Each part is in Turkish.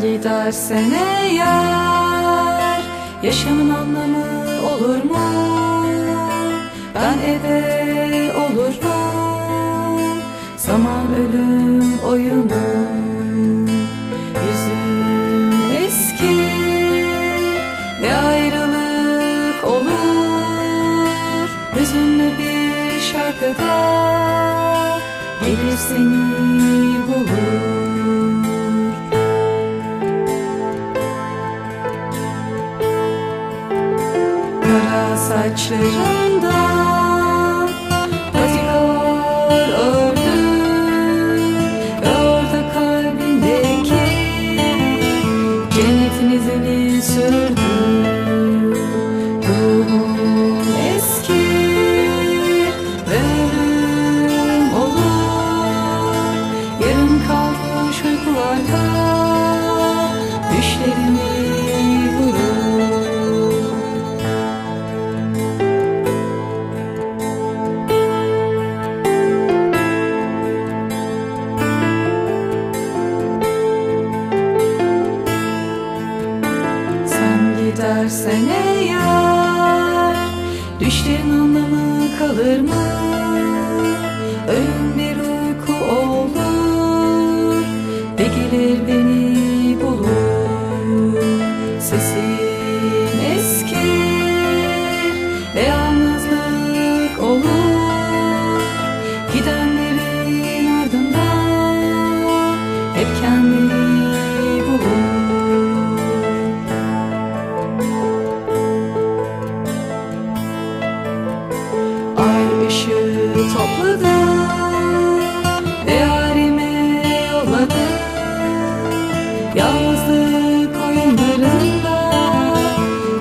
gidersen eğer Yaşamın anlamı olur mu? Ben ebe olurum Zaman ölüm oyunu. Yüzüm eski Ve ayrılık olur? Hüzünlü bir şarkıda Gelir seni bulur saçlarında ördü Ve orada kalbindeki cennetin izini sürdü Ruhum eski ölüm olur. Yarım kalmış uykularda Sen gidersen eğer Düşlerin anlamı kalır mı? Ölüm bir uyku olur Ve gelir beni bulur Sesim topladı. Ve yarime yolladı. Yalnızlık oyunlarında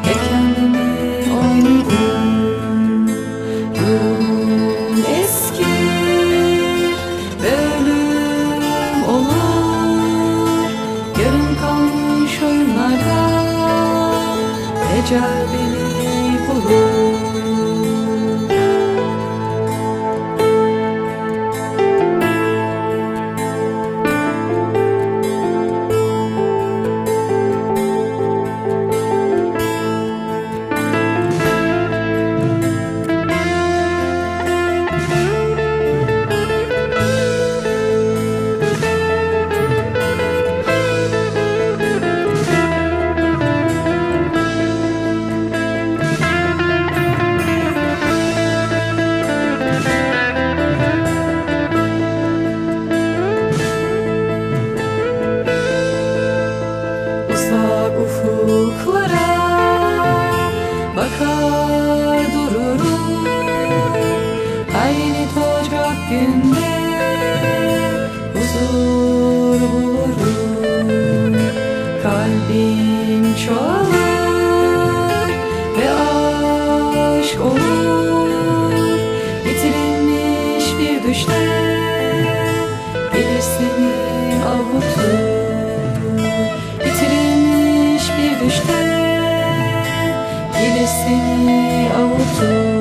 Hep kendimi oynadım Ruhum eski Ve ölüm olur. Yarım kalmış oyunlarda Ecel beni bulur bakar dururum. Yeni doğacak günde huzur bulurum. Kalbim çoğalır ve aşk olur. Bitirilmiş bir düşte Bitirilmiş